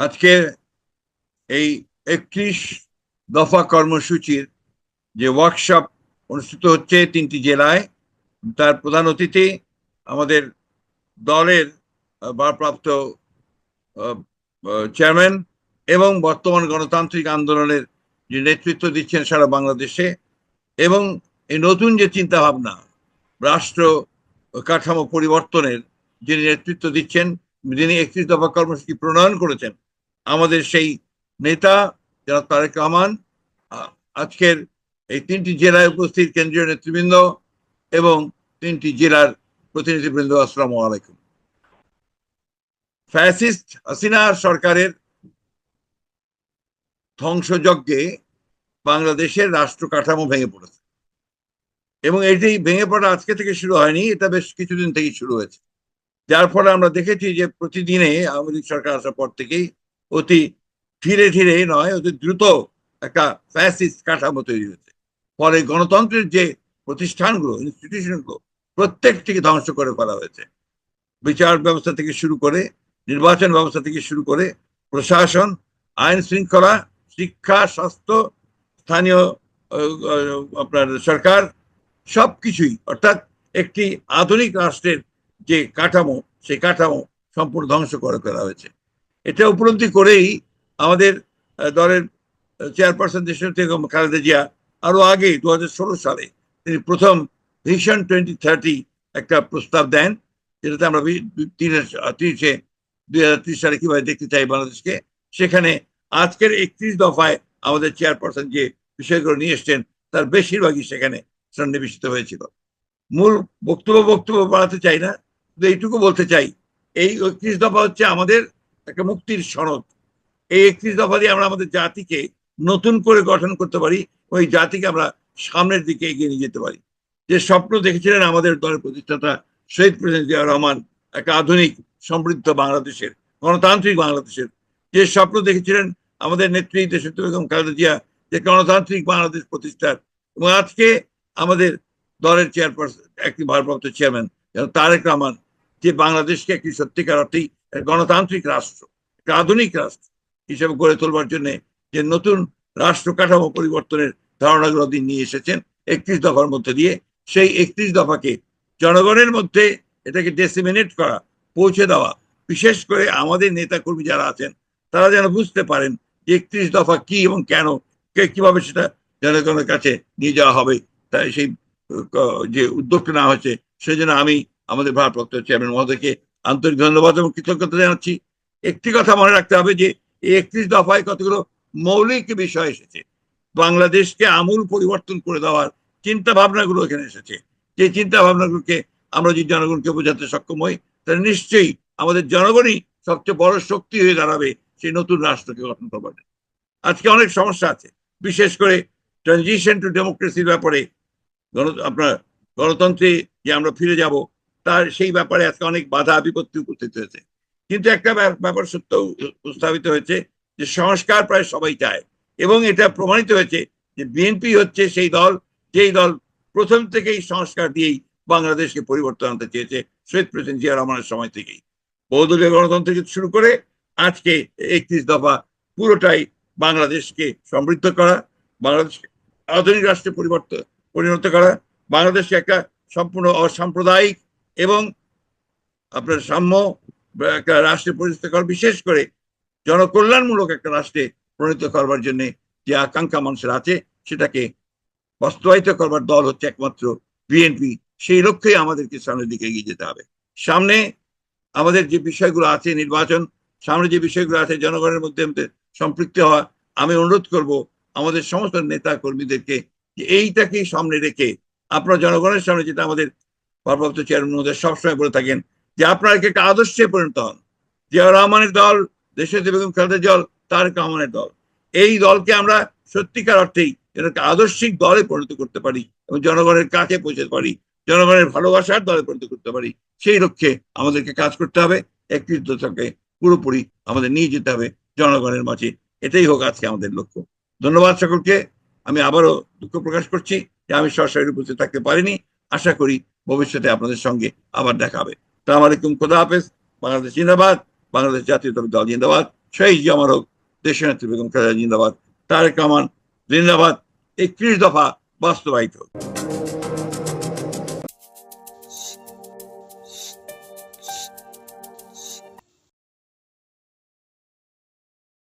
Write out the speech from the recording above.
আজকে এই একত্রিশ দফা কর্মসূচির যে ওয়ার্কশপ অনুষ্ঠিত হচ্ছে তিনটি জেলায়, তার প্রধান অতিথি আমাদের দলের ভারপ্রাপ্ত চেয়ারম্যান এবং বর্তমান গণতান্ত্রিক আন্দোলনের যে নেতৃত্ব দিচ্ছেন সারা বাংলাদেশে এবং এই নতুন যে চিন্তা ভাবনা রাষ্ট্র কাঠামো পরিবর্তনের যিনি নেতৃত্ব দিচ্ছেন যিনি একত্রিশ দফা কর্মসূচি প্রণয়ন করেছেন আমাদের সেই নেতা যারা তারেক রহমান আজকের এই তিনটি জেলায় উপস্থিত কেন্দ্রীয় নেতৃবৃন্দ এবং তিনটি জেলার প্রতিনিধিবৃন্দ, আসসালামু আলাইকুম। ফ্যাসিস্ট হাসিনা সরকারের ধ্বংসযজ্ঞে বাংলাদেশের রাষ্ট্র কাঠামো ভেঙে পড়েছে। এবং এটি ভেঙে পড়া আজকে থেকে শুরু হয়নি, এটা বেশ কিছুদিন থেকেই শুরু হয়েছে। যার ফলে আমরা দেখেছি যে প্রতিদিনে আওয়ামী লীগ সরকার আসার পর থেকেই অতি ধীরে ধীরে নয়, অতি দ্রুত একটা ফ্যাসিস্ট কাঠামো তৈরি হয়েছে। ফলে গণতন্ত্রের যে প্রতিষ্ঠানগুলো ইনস্টিটিউশনগুলো প্রত্যেকটিকে ধ্বংস করে ফেলা হয়েছে। বিচার ব্যবস্থা থেকে শুরু করে, নির্বাচন ব্যবস্থা থেকে শুরু করে, প্রশাসন, আইন শৃঙ্খলা, শিক্ষা, স্বাস্থ্য, স্থানীয় আপনার সরকার, সবকিছুই, অর্থাৎ একটি আধুনিক রাষ্ট্রের যে কাঠামো, সেই কাঠামো সম্পূর্ণ ধ্বংস করে ফেলা হয়েছে। এটা উপলব্ধি করেই আমাদের দলের চেয়ারপারসন দেশের থেকে খালেদা জিয়া আরও আগে, দুহাজার ষোলো সালে, তিনি প্রথম ভিশন টোয়েন্টি থার্টি একটা প্রস্তাব দেন, যেটাতে আমরা তিরিশে দুই হাজার ত্রিশ সালে কীভাবে দেখতে চাই বাংলাদেশকে, সেখানে আজকের একত্রিশ দফায় আমাদের চেয়ারপারসন যে বিষয়গুলো নিয়ে এসছেন, তার বেশিরভাগই সেখানে সন্নিবেশিত হয়েছিল। মূল বক্তব্য বক্তব্য বাড়াতে চাই না, শুধু এইটুকু বলতে চাই, এই একত্রিশ দফা হচ্ছে আমাদের একটা মুক্তির সনদ এই একত্রিশ দফা দিয়ে আমরা আমাদের জাতিকে নতুন করে গঠন করতে পারি, ওই জাতিকে আমরা সামনের দিকে এগিয়ে নিয়ে যেতে পারি। যে স্বপ্ন দেখেছিলেন আমাদের দলের প্রতিষ্ঠাতা শহীদ প্রেসিডেন্ট জিয়া রহমান, একটা আধুনিক সমৃদ্ধ বাংলাদেশের, গণতান্ত্রিক বাংলাদেশের। যে স্বপ্ন দেখেছিলেন আমাদের নেত্রী দেশত্ব বেগম খালেদা জিয়া, যে গণতান্ত্রিক বাংলাদেশ প্রতিষ্ঠার। এবং আজকে আমাদের দলের চেয়ারপারসন, একটি ভারপ্রাপ্ত চেয়ারম্যান, যেন তারেক রহমান, যে বাংলাদেশকে একটি সত্যিকার অর্থেই গণতান্ত্রিক রাষ্ট্র, একটা আধুনিক রাষ্ট্র হিসেবে গড়ে তোলবার জন্য যে নতুন রাষ্ট্র কাঠামো পরিবর্তনের ধারণাগুলো দিন নিয়ে এসেছেন একত্রিশ দফার মধ্যে দিয়ে, সেই একত্রিশ দফাকে জনগণের মধ্যে এটাকে ডেসিমিনেট করা, পৌঁছে দেওয়া, বিশেষ করে আমাদের নেতা কর্মী যারা আছেন, তারা যেন বুঝতে পারেন যে একত্রিশ দফা কি এবং কেন কীভাবে সেটা জনগণের কাছে নিয়ে যাওয়া হবে, তাই সেই যে উদ্যোগটা নেওয়া হয়েছে সেই জন্য আমি আমাদের ভারপ্রাপ্ত চেয়ারম্যান মহোদয়কে আন্তরিক ধন্যবাদ এবং কৃতজ্ঞতা জানাচ্ছি। একটি কথা মনে রাখতে হবে যে, একত্রিশ দফায় কতগুলো মৌলিক বিষয় এসেছে। বাংলাদেশকে আমূল পরিবর্তন করে দেওয়ার চিন্তা ভাবনাগুলো এখানে এসেছে। যে চিন্তা ভাবনাগুলোকে আমরা যদি জনগণকে বোঝাতে সক্ষম হই, তাহলে নিশ্চয়ই আমাদের জনগণই সবচেয়ে বড় শক্তি হয়ে দাঁড়াবে সেই নতুন রাষ্ট্রকে গঠন করবার আজকে অনেক সমস্যা আছে। বিশেষ করে ট্রানজিশন টু ডেমোক্রেসির ব্যাপারে গণ আপনার গণতন্ত্রে যে আমরা ফিরে যাব তার সেই ব্যাপারে আজকে অনেক বাধা বিপত্তি উপস্থিত হয়েছে। কিন্তু একটা ব্যাপ- ব্যাপার সত্য উপস্থাপিত হয়েছে যে সংস্কার প্রায় সবাই চায় এবং এটা প্রমাণিত হয়েছে যে বিএনপি হচ্ছে সেই দল, যেই দল প্রথম থেকেই সংস্কার দিয়েই বাংলাদেশকে পরিবর্তন আনতে চেয়েছে শহীদ প্রেসিডেন্ট জিয়া রহমানের সময় থেকেই। বহুদলীয় গণতন্ত্র থেকে শুরু করে আজকে একত্রিশ দফা পুরোটাই বাংলাদেশকে সমৃদ্ধ করা বাংলাদেশকে আধুনিক রাষ্ট্রে পরিবর্তন পরিণত করা, বাংলাদেশকে একটা সম্পূর্ণ অসাম্প্রদায়িক এবং আপনার সাম্য, একটা রাষ্ট্রে পরিণত করা, বিশেষ করে জনকল্যাণমূলক একটা রাষ্ট্রে পরিণত করবার জন্য যে আকাঙ্ক্ষা মানুষের আছে, সেটাকে বাস্তবায়িত করবার দল হচ্ছে একমাত্র বিএনপি। সেই লক্ষ্যেই আমাদেরকে সামনের দিকে এগিয়ে যেতে হবে। সামনে আমাদের যে বিষয়গুলো আছে নির্বাচন, সামনে যে বিষয়গুলো আছে জনগণের মধ্যে সম্পৃক্ত হওয়া, আমি অনুরোধ করব আমাদের সমস্ত নেতা কর্মীদেরকে যে এইটাকেই সামনে রেখে আপনার জনগণের সামনে যেটা আমাদের ভারপ্রাপ্ত চেয়ারম্যান মহোদয় সবসময় বলে থাকেন যে আপনারা একটা আদর্শে পরিণত হন? জিয়া রহমানের দল দেশের বেগম খালেদা জল তারেক রহমানের দল। এই দলকে আমরা সত্যিকার অর্থেই এটাকে আদর্শিক দলে পরিণত করতে পারি এবং জনগণের কাছে পৌঁছাতে পারি, জনগণের ভালোবাসার দলে পরিণত করতে পারি। সেই লক্ষ্যে আমাদেরকে কাজ করতে হবে একত্রিশ দশকে পুরোপুরি আমাদের নিয়ে যেতে হবে জনগণের মাঝে। এটাই হোক আজকে আমাদের লক্ষ্য। ধন্যবাদ সকলকে। আমি আবারও দুঃখ প্রকাশ করছি যে আমি সরাসরি উপস্থিত থাকতে পারিনি। আশা করি ভবিষ্যতে আপনাদের সঙ্গে আবার দেখা হবে। সালাম আলাইকুম, খোদা হাফেজ। বাংলাদেশ জিন্দাবাদ, বাংলাদেশ জাতীয় দল জিন্দাবাদ। শহীদ জামার হোক, দেশনেত্রী বেগম খেলা জিন্দাবাদ, তারেক রহমান জিন্দাবাদ। একত্রিশ দফা বাস্তবায়িত হোক।